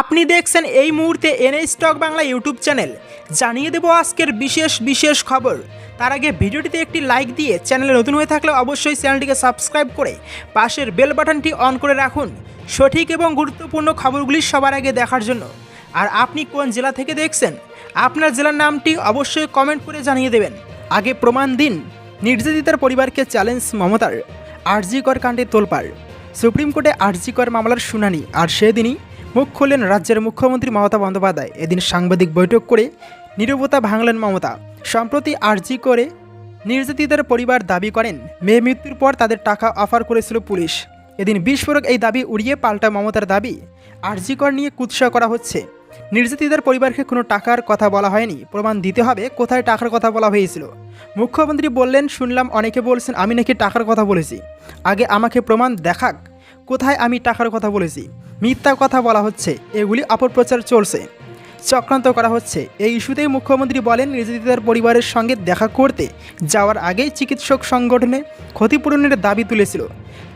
আপনি দেখছেন এই মুহূর্তে NA stock Bangla YouTube channel. জানিয়ে দেব আজকের বিশেষ বিশেষ খবর। তার আগে ভিডিওটিতে একটি লাইক দিয়ে চ্যানেলে নতুন হয়ে থাকলে অবশ্যই চ্যানেলটিকে সাবস্ক্রাইব করে পাশের বেল বাটনটি অন করে রাখুন। সঠিক এবং গুরুত্বপূর্ণ খবরগুলি সবার আগে দেখার জন্য। আর আপনি কোন জেলা থেকে দেখছেন, আপনার জেলার নামটি অবশ্যই কমেন্ট করে জানিয়ে দেবেন। আগে প্রমাণ দিন, নির্যাতিতার পরিবারকে চ্যালেঞ্জ মমতার, আরজিকর কাণ্ডে তোলপাড়। সুপ্রিম কোর্টে আরজিকর মামলার শুনানি, আর সেদিনই মুখ খুললেন রাজ্যের মুখ্যমন্ত্রী মমতা বন্দ্যোপাধ্যায়। এদিন সাংবাদিক বৈঠক করে নীরবতা ভাঙলেন মমতা। সম্প্রতি আরজি করে নির্যাতিতার পরিবার দাবি করেন মেয়ে মৃত্যুর পর তাদের টাকা অফার করেছিল পুলিশ। এদিন বিস্ফোরক এই দাবি উড়িয়ে পাল্টা মমতার দাবি। আরজিকর নিয়ে কুৎসা করা হচ্ছে। নির্যাতিতার পরিবারকে কোনো টাকার কথা বলা হয়নি। প্রমাণ দিতে হবে কোথায় টাকার কথা বলা হয়েছিল। মুখ্যমন্ত্রী বললেন, শুনলাম অনেকে বলছেন, আমি নাকি টাকার কথা বলেছি। আগে আমাকে প্রমাণ দেখাক। কোথায় আমি টাকার কথা বলেছি? মিথ্যা কথা বলা হচ্ছে, এগুলি অপপ্রচার চলছে। চক্রান্ত করা হচ্ছে। এই ইস্যুতেই মুখ্যমন্ত্রী বলেন নির্যাতিতার পরিবারের সঙ্গে দেখা করতে যাওয়ার আগেই চিকিৎসক সংগঠনে ক্ষতিপূরণের দাবি তুলেছিল।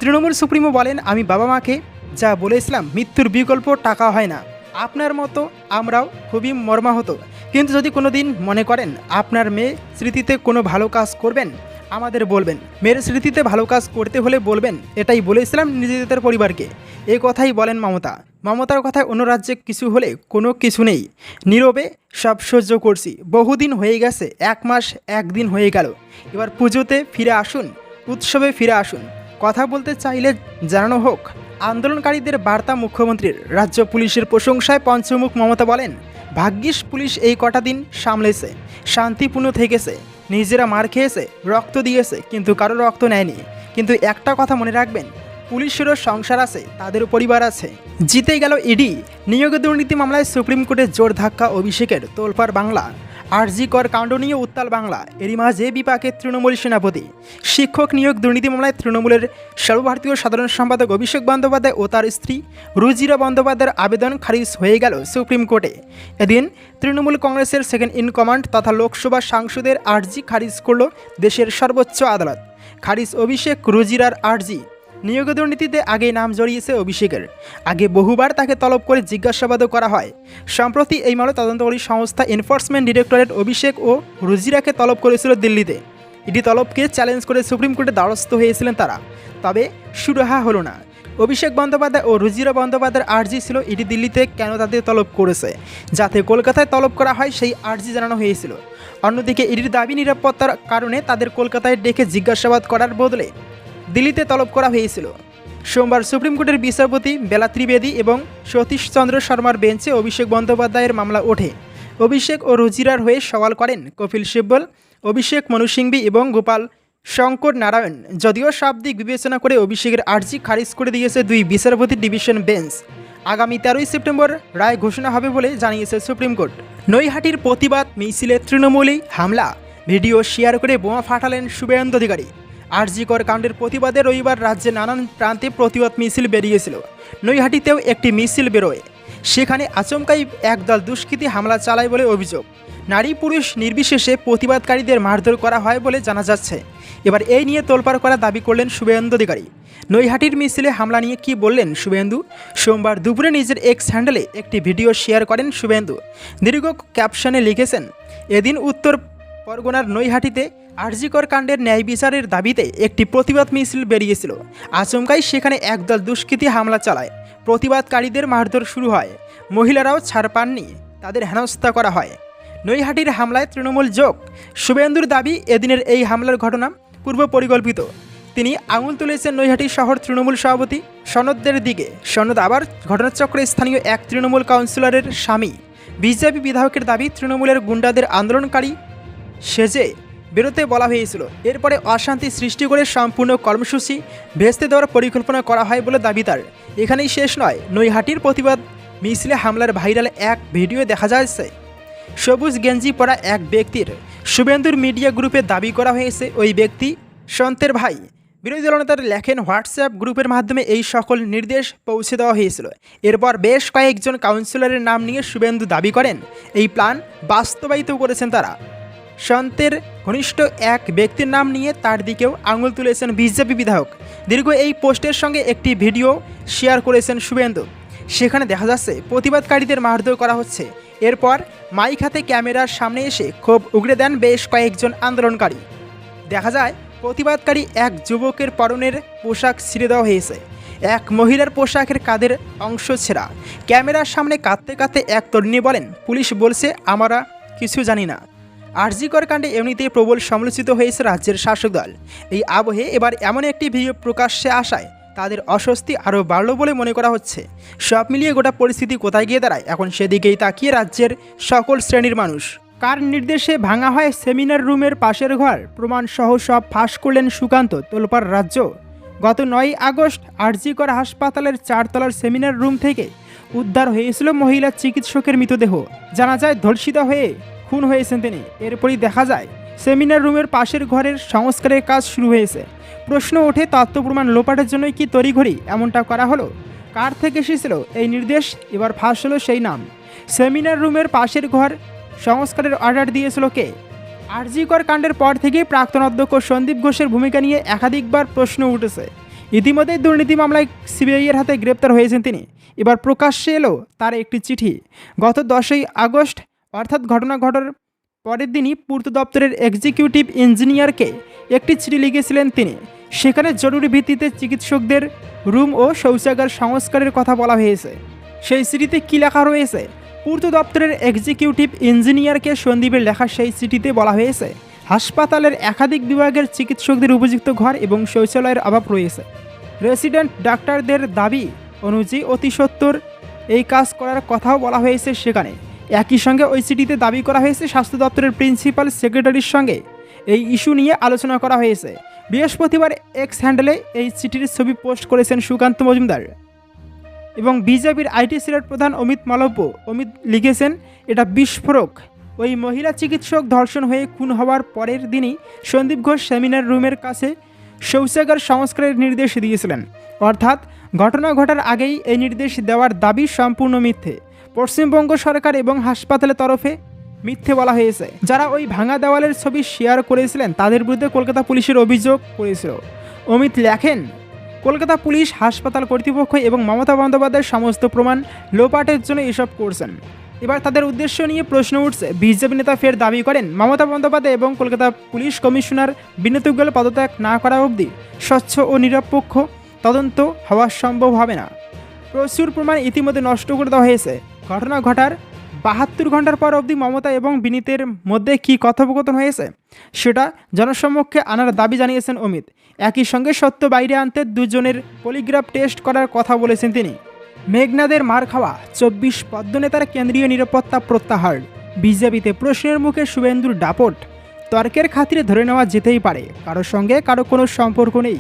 তৃণমূল সুপ্রিমো বলেন, আমি বাবা মাকে যা বলেছিলাম, মৃত্যুর বিকল্প টাকা হয় না। আপনার মতো আমরাও খুবই মর্মাহত। কিন্তু যদি কোনো দিন মনে করেন আপনার মেয়ে স্মৃতিতে কোনো ভালো কাজ করবেন, আমাদের বলবেন। মেয়ের স্মৃতিতে ভালো কাজ করতে হলে বলবেন, এটাই বলেছিলাম নিজেদের পরিবারকে। এই কথাই বলেন মমতা। মমতার কথায় অন্য রাজ্যে কিছু হলে কোনো কিছু নেই। নীরবে সব সহ্য করছি। বহুদিন হয়ে গেছে, এক মাস, একদিন হয়ে গেল। এবার পুজোতে ফিরে আসুন, উৎসবে ফিরে আসুন। কথা বলতে চাইলে জানানো হোক। আন্দোলনকারীদের বার্তা মুখ্যমন্ত্রীর। রাজ্য পুলিশের প্রশংসায় পঞ্চমুখ মমতা বলেন, ভাগ্যিস পুলিশ এই কটা দিন সামলেছে, শান্তিপূর্ণ থেকেছে, নিজেরা মার খেয়েছে, রক্ত দিয়েছে, কিন্তু কারও রক্ত নেয়নি। কিন্তু একটা কথা মনে রাখবেন, পুলিশেরও সংসার আছে, তাদেরও পরিবার আছে। জিতে গেল ইডি, নিয়োগ দুর্নীতি মামলায় সুপ্রিম কোর্টে জোর ধাক্কা, অভিষেকের, তোলপাড় বাংলা। আরজি কর কাণ্ড নিয়ে উত্তাল বাংলা। এরই মাঝে বিপাকে তৃণমূল সেনাপতি। শিক্ষক নিয়োগ দুর্নীতি মামলায় তৃণমূলের সর্বভারতীয় সাধারণ সম্পাদক অভিষেক বন্দ্যোপাধ্যায় ও তার স্ত্রী রুজিরা বন্দ্যোপাধ্যায়ের আবেদন খারিজ হয়ে গেল সুপ্রিম কোর্টে। এদিন তৃণমূল কংগ্রেসের সেকেন্ড ইন কমান্ড তথা লোকসভা সাংসদের আর্জি খারিজ করল দেশের সর্বোচ্চ আদালত। খারিজ অভিষেক রুজিরার আর্জি। নিয়োগ দুর্নীতিতে আগে নাম জড়িয়েছে অভিষেকের। আগে বহুবার তাকে তলব করে জিজ্ঞাসাবাদও করা হয়। সম্প্রতি এই মামলা তদন্তকারী সংস্থা এনফোর্সমেন্ট ডিরেক্টরেট অভিষেক ও রুজিরাকে তলব করেছিল দিল্লিতে। ইডি তলবকে চ্যালেঞ্জ করে সুপ্রিম কোর্টে দ্বারস্থ হয়েছিলেন তারা। তবে সুরাহা হলো না। অভিষেক বন্দ্যোপাধ্যায় ও রুজিরা বন্দ্যোপাধ্যায়ের আর্জি ছিল ইডি দিল্লিতে কেন তাদের তলব করেছে, যাতে কলকাতায় তলব করা হয় সেই আর্জি জানানো হয়েছিল। অন্যদিকে ইডির দাবি নিরাপত্তার কারণে তাদের কলকাতায় ডেকে জিজ্ঞাসাবাদ করার বদলে দিল্লিতে তলব করা হয়েছিল। সোমবার সুপ্রিম কোর্টের বিচারপতি বেলা ত্রিবেদী এবং সতীশ চন্দ্র শর্মার বেঞ্চে অভিষেক বন্দ্যোপাধ্যায়ের মামলা ওঠে। অভিষেক ও রুজিরার হয়ে সওয়াল করেন কপিল সিব্বল, অভিষেক মনু সিংভি এবং গোপাল শঙ্কর নারায়ণ। যদিও শাব্দিক বিবেচনা করে অভিষেকের আর্জি খারিজ করে দিয়েছে দুই বিচারপতি ডিভিশন বেঞ্চ। আগামী তেরোই সেপ্টেম্বর রায় ঘোষণা হবে বলে জানিয়েছে সুপ্রিম কোর্ট। নৈহাটির প্রতিবাদ মিছিলে তৃণমূলেই হামলা। ভিডিও শেয়ার করে বোমা ফাটালেন শুভেন্দু অধিকারী। আরজিকর কাণ্ডের প্রতিবাদে রবিবার রাজ্যে নানান প্রান্তে প্রতিবাদ মিছিল বেরিয়েছিল। নৈহাটিতেও একটি মিছিল বেরোয়। সেখানে আচমকাই একদল দুষ্কৃতী হামলা চালায় বলে অভিযোগ। নারী পুরুষ নির্বিশেষে প্রতিবাদকারীদের মারধর করা হয় বলে জানা যাচ্ছে। এবার এই নিয়ে তোলপাড় করা দাবি করলেন শুভেন্দু অধিকারী। নৈহাটির মিছিলে হামলা নিয়ে কি বললেন শুভেন্দু? সোমবার দুপুরে নিজের এক্স হ্যান্ডেলে একটি ভিডিও শেয়ার করেন শুভেন্দু। দীর্ঘ ক্যাপশনে লিখেছেন, এদিন উত্তর পরগনার নৈহাটিতে আরজিকর কাণ্ডের ন্যায় বিচারের দাবিতে একটি প্রতিবাদ মিছিল বেরিয়েছিল। আচমকাই সেখানে একদল দুষ্কৃতী হামলা চালায়। প্রতিবাদকারীদের মারধর শুরু হয়। মহিলারাও ছাড় পাননি। তাদের হেনস্থা করা হয়। নৈহাটির হামলায় তৃণমূল যোগ। শুভেন্দুর দাবি, এদিনের এই হামলার ঘটনা পূর্ব পরিকল্পিত। তিনি আঙুল তুলেছেন নৈহাটি শহর তৃণমূল সভাপতি সনদদের দিকে। সনদ আবার ঘটনাচক্রে স্থানীয় এক তৃণমূল কাউন্সিলরের স্বামী। বিজেপি বিধায়কের দাবি, তৃণমূলের গুন্ডাদের আন্দোলনকারী সেজে বেরোতে বলা হয়েছিল। এরপরে অশান্তি সৃষ্টি করে সম্পূর্ণ কর্মসূচি ভেস্তে দেওয়ার পরিকল্পনা করা হয় বলে দাবি তার। এখানেই শেষ নয়, নৈহাটির প্রতিবাদ মিছিলে হামলার ভাইরাল এক ভিডিও দেখা যাচ্ছে। সবুজ গেঞ্জি পরা এক ব্যক্তির শুভেন্দুর মিডিয়া গ্রুপে দাবি করা হয়েছে, ওই ব্যক্তি সন্তের ভাই। বিরোধী দলনেতার লেখেন, হোয়াটসঅ্যাপ গ্রুপের মাধ্যমে এই সকল নির্দেশ পৌঁছে দেওয়া হয়েছিল। এরপর বেশ কয়েকজন কাউন্সিলরের নাম নিয়ে শুভেন্দু দাবি করেন। এই প্ল্যান বাস্তবায়িত করেছেন তারা। সন্তের ঘনিষ্ঠ এক ব্যক্তির নাম নিয়ে তার দিকেও আঙুল তুলেছেন বিজেপি বিধায়ক। দীর্ঘ এই পোস্টের সঙ্গে একটি ভিডিও শেয়ার করেছেন শুভেন্দু। সেখানে দেখা যাচ্ছে, প্রতিবাদকারীদের মারধর করা হচ্ছে। এরপর মাইক হাতে ক্যামেরার সামনে এসে ক্ষোভ উগড়ে দেন বেশ কয়েকজন আন্দোলনকারী। দেখা যায়, প্রতিবাদকারী এক যুবকের পরনের পোশাক ছিঁড়ে দেওয়া হয়েছে। এক মহিলার পোশাকের কাদের অংশ ছেঁড়া। ক্যামেরার সামনে কাঁদতে কাঁদতে এক তরুণী বলেন, পুলিশ বলছে, আমরা কিছু জানি না। আরজিকর কাণ্ডে এমনিতেই প্রবল সমালোচিত হয়েছে রাজ্যের শাসক দল। এই আবহে এবার এমন একটি ভিডিও প্রকাশ্যে আসায় তাদের অস্বস্তি আরও বাড়ল বলে মনে করা হচ্ছে। সব মিলিয়ে গোটা পরিস্থিতি কোথায় গিয়ে দাঁড়ায়, এখন সেদিকেই তাকিয়ে রাজ্যের সকল শ্রেণির মানুষ। কার নির্দেশে ভাঙা হয় সেমিনার রুমের পাশের ঘর? প্রমাণ সহ সব ফাঁস করলেন সুকান্ত, তোলপার রাজ্য। গত নয় আগস্ট আরজিকর হাসপাতালের চারতলার সেমিনার রুম থেকে উদ্ধার হয়েছিল মহিলা চিকিৎসকের মৃতদেহ। জানা যায়, ধর্ষিতা হয়ে খুন হয়েছেন তিনি। এরপরই দেখা যায়, সেমিনার রুমের পাশের ঘরের সংস্কারের কাজ শুরু হয়েছে। প্রশ্ন ওঠে তথ্য প্রমাণ লোপাটের জন্যই কি তড়িঘড়ি এমনটা করা হলো? কার থেকে এসেছিল এই নির্দেশ? এবার ফাঁস হলো সেই নাম। সেমিনার রুমের পাশের ঘর সংস্কারের অর্ডার দিয়েছিল কে? আরজিকর কাণ্ডের পর থেকে প্রাক্তন অধ্যক্ষ সন্দীপ ঘোষের ভূমিকা নিয়ে একাধিকবার প্রশ্ন উঠেছে। ইতিমধ্যে দুর্নীতি মামলায় সিবিআইয়ের হাতে গ্রেপ্তার হয়েছেন তিনি। এবার প্রকাশ্যে এলো তার একটি চিঠি। গত দশই আগস্ট অর্থাৎ ঘটনা ঘটার পরের দিনই পূর্ত দপ্তরের এক্সিকিউটিভ ইঞ্জিনিয়ারকে একটি চিঠি লিখেছিলেন তিনি। সেখানে জরুরি ভিত্তিতে চিকিৎসকদের রুম ও শৌচাগার সংস্কারের কথা বলা হয়েছে। সেই চিঠিতে কী লেখা রয়েছে? পূর্ত দপ্তরের এক্সিকিউটিভ ইঞ্জিনিয়ারকে সন্দীপের লেখা সেই চিঠিতে বলা হয়েছে, হাসপাতালের একাধিক বিভাগের চিকিৎসকদের উপযুক্ত ঘর এবং শৌচালয়ের অভাব রয়েছে। রেসিডেন্ট ডাক্তারদের দাবি অনুযায়ী অতি সত্বর এই কাজ করার কথাও বলা হয়েছে সেখানে। একই সঙ্গে ওই চিঠিতে দাবি করা হয়েছে, স্বাস্থ্য দপ্তরের প্রিন্সিপাল সেক্রেটারির সঙ্গে। এই ইস্যু নিয়ে আলোচনা করা হয়েছে। বৃহস্পতিবার এক্স হ্যান্ডেলে এই চিঠির ছবি পোস্ট করেছেন সুকান্ত মজুমদার। এবং বিজেপির আইটি সিলেট প্রধান অমিত মালব্য, অমিত লিখেছেন, এটা বিস্ফোরক। ওই মহিলা চিকিৎসক ধর্ষণ হয়ে খুন হওয়ার পরের দিনই সন্দীপ ঘোষ সেমিনার রুমের কাছে শৌচাগার সংস্কারের নির্দেশ দিয়েছিলেন। অর্থাৎ ঘটনা ঘটার আগেই এই নির্দেশ দেওয়ার দাবি সম্পূর্ণ মিথ্যে। পশ্চিমবঙ্গ সরকার এবং হাসপাতালের তরফে মিথ্যে বলা হয়েছে। যারা ওই ভাঙা দেওয়ালের ছবি শেয়ার করেছিলেন, তাদের বিরুদ্ধে কলকাতা পুলিশের অভিযোগ করেছিল। অমিত লেখেন, কলকাতা পুলিশ হাসপাতাল কর্তৃপক্ষ এবং মমতা বন্দ্যোপাধ্যায়ের সমস্ত প্রমাণ লোপাটের জন্য এসব করছেন। এবার তাদের উদ্দেশ্য নিয়ে প্রশ্ন উঠছে। বিজেপি নেতা ফের দাবি করেন, মমতা বন্দ্যোপাধ্যায় এবং কলকাতা পুলিশ কমিশনার বিনীত পদত্যাগ না করা অবধি স্বচ্ছ ও নিরপেক্ষ তদন্ত হওয়া সম্ভব হবে না। প্রচুর প্রমাণ ইতিমধ্যে নষ্ট করে দেওয়া হয়েছে। ঘটনা ঘটার বাহাত্তর ঘণ্টার পর অবধি মমতা এবং বিনীতের মধ্যে কী কথোপকথন হয়েছে, সেটা জনসম্মুখে আনার দাবি জানিয়েছেন অমিত। একই সঙ্গে সত্য বাইরে আনতে দুজনের পলিগ্রাফ টেস্ট করার কথা বলেছেন তিনি। মেঘনাদের মার খাওয়া চব্বিশ পদ্মনেতার কেন্দ্রীয় নিরাপত্তা প্রত্যাহার। বিজেপিতে প্রশ্নের মুখে শুভেন্দুর ডাপট তর্কের খাতিরে ধরে নেওয়া যেতেই পারে, কারও সঙ্গে কারও কোনো সম্পর্ক নেই।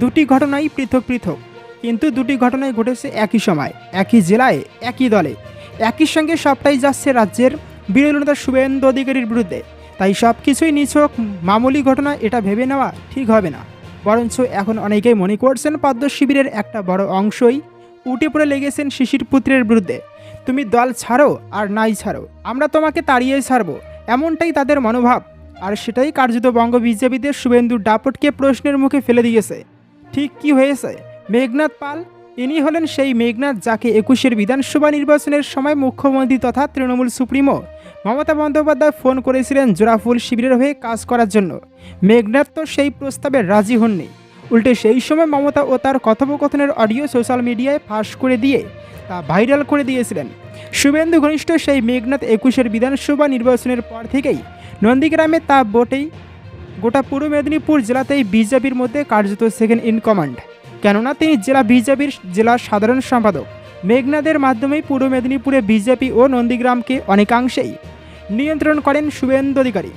দুটি ঘটনাই পৃথক পৃথক, কিন্তু দুটি ঘটনাই ঘটেছে একই সময়, একই জেলায়, একই দলে। একই সঙ্গে সবটাই যাচ্ছে রাজ্যের বিরোধী নেতা শুভেন্দু অধিকারীর বিরুদ্ধে। তাই সব কিছুই নিছক মামুলি ঘটনা, এটা ভেবে নেওয়া ঠিক হবে না। বরঞ্চ এখন অনেকেই মনে করছেন পদ্ম শিবিরের একটা বড় অংশই উঠে পড়ে লেগেছেন শিশির পুত্রের বিরুদ্ধে। তুমি দল ছাড়ো আর নাই ছাড়ো, আমরা তোমাকে তাড়িয়ে ছাড়বো, এমনটাই তাদের মনোভাব। আর সেটাই কার্যত বঙ্গ বিজেপিতে শুভেন্দু ডাপটকে প্রশ্নের মুখে ফেলে দিয়েছে। ঠিক কি হয়েছে? মেঘনাথ পাল ইনি হলেন সেই মেঘনাথ যাকে একুশের বিধানসভা নির্বাচনের সময় মুখ্যমন্ত্রী তথা তৃণমূল সুপ্রিমো মমতা বন্দ্যোপাধ্যায় ফোন করেছিলেন জোড়াফুল শিবিরের হয়ে কাজ করার জন্য। মেঘনাথ তো সেই প্রস্তাবে রাজি হননি। উল্টে সেই সময় মমতা ও তার কথোপকথনের অডিও সোশ্যাল মিডিয়ায় ফাঁস করে দিয়ে তা ভাইরাল করে দিয়েছিলেন। শুভেন্দু ঘনিষ্ঠ সেই মেঘনাথ একুশের বিধানসভা নির্বাচনের পর থেকেই নন্দীগ্রামে তা বটেই। গোটা পূর্ব মেদিনীপুর জেলাতেই বিজেপির মধ্যে কার্যত সেকেন্ড ইন কমান্ড কেননা তিনি জেলা বিজেপির জেলার সাধারণ সম্পাদক। মেঘনাদের মাধ্যমেই পূর্ব মেদিনীপুরে বিজেপি ও নন্দীগ্রামকে অনেকাংশেই নিয়ন্ত্রণ করেন শুভেন্দু অধিকারী।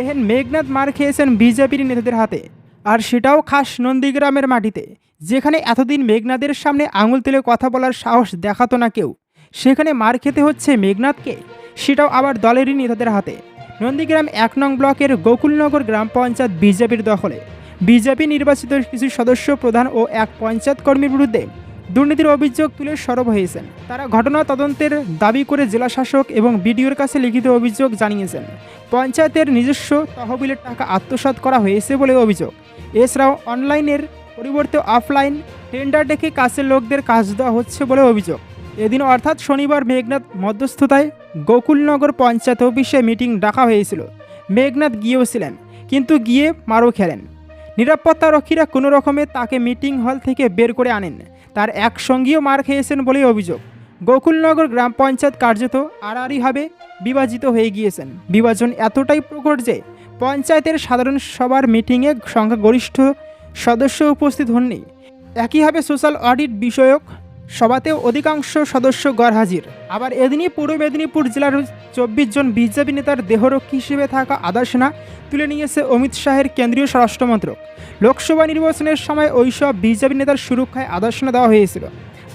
এহেন মেঘনাথ মার খেয়েছেন বিজেপির নেতাদের হাতে। আর সেটাও খাস নন্দীগ্রামের মাটিতে, যেখানে এতদিন মেঘনাদের সামনে আঙুল তুলে কথা বলার সাহস দেখাতো না কেউ। সেখানে মার খেতে হচ্ছে মেঘনাথকে সেটাও আবার দলেরই নেতাদের হাতে। নন্দীগ্রাম এক নং ব্লকের গোকুলনগর গ্রাম পঞ্চায়েত বিজেপির দখলে। বিজেপি নির্বাচিত কিছু সদস্য প্রধান ও এক পঞ্চায়েত কর্মীর বিরুদ্ধে দুর্নীতির অভিযোগ তুলে সরব হয়েছেন। তারা ঘটনা তদন্তের দাবি করে জেলা শাসক এবং বিডিওর কাছে লিখিত অভিযোগ জানিয়েছেন। পঞ্চায়েতের নিজস্ব তহবিলের টাকা আত্মসাৎ করা হয়েছে বলে অভিযোগ। এছাড়াও অনলাইনের পরিবর্তে অফলাইন টেন্ডার ডেকে কাছের লোকদের কাজ দেওয়া হচ্ছে বলে অভিযোগ। এদিন অর্থাৎ শনিবার মেঘনাথ মধ্যস্থতায় গোকুলনগর পঞ্চায়েত অফিসে মিটিং ডাকা হয়েছিল। মেঘনাথ গিয়েও ছিলেন, কিন্তু গিয়ে মারও খেলেন। নিরাপত্তা রক্ষীরা কোনো রকমে তাকে মিটিং হল থেকে বের করে আনেন। তার একসঙ্গীও মার খেয়েছেন বলেই অভিযোগ। গোকুলনগর গ্রাম পঞ্চায়েত কার্যত আড়াআড়িভাবে বিভাজিত হয়ে গিয়েছেন। বিভাজন এতটাই প্রকট যে পঞ্চায়েতের সাধারণ সভার মিটিংয়ে সংখ্যাগরিষ্ঠ সদস্য উপস্থিত হননি। একইভাবে সোশ্যাল অডিট বিষয়ক সভাতেও অধিকাংশ সদস্য গড়হাজির আবার এদিনই পূর্ব মেদিনীপুর জেলার চব্বিশ জন বিজেপি নেতার দেহরক্ষী হিসেবে থাকা আদর্শনা তুলে নিয়েছে অমিত শাহের কেন্দ্রীয় স্বরাষ্ট্রমন্ত্রক। লোকসভা নির্বাচনের সময় ওইসব বিজেপি নেতার সুরক্ষায় আদর্শনা দেওয়া হয়েছিল।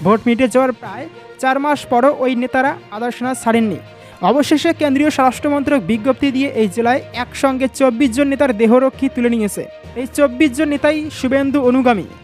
ভোট মিটে যাওয়ার প্রায় চার মাস পরও ওই নেতারা আদর্শনা ছাড়েননি। অবশেষে কেন্দ্রীয় স্বরাষ্ট্রমন্ত্রক বিজ্ঞপ্তি দিয়ে এই জেলায় একসঙ্গে চব্বিশ জন নেতার দেহরক্ষী তুলে নিয়েছে। এই চব্বিশ জন নেতাই শুভেন্দু অনুগামী।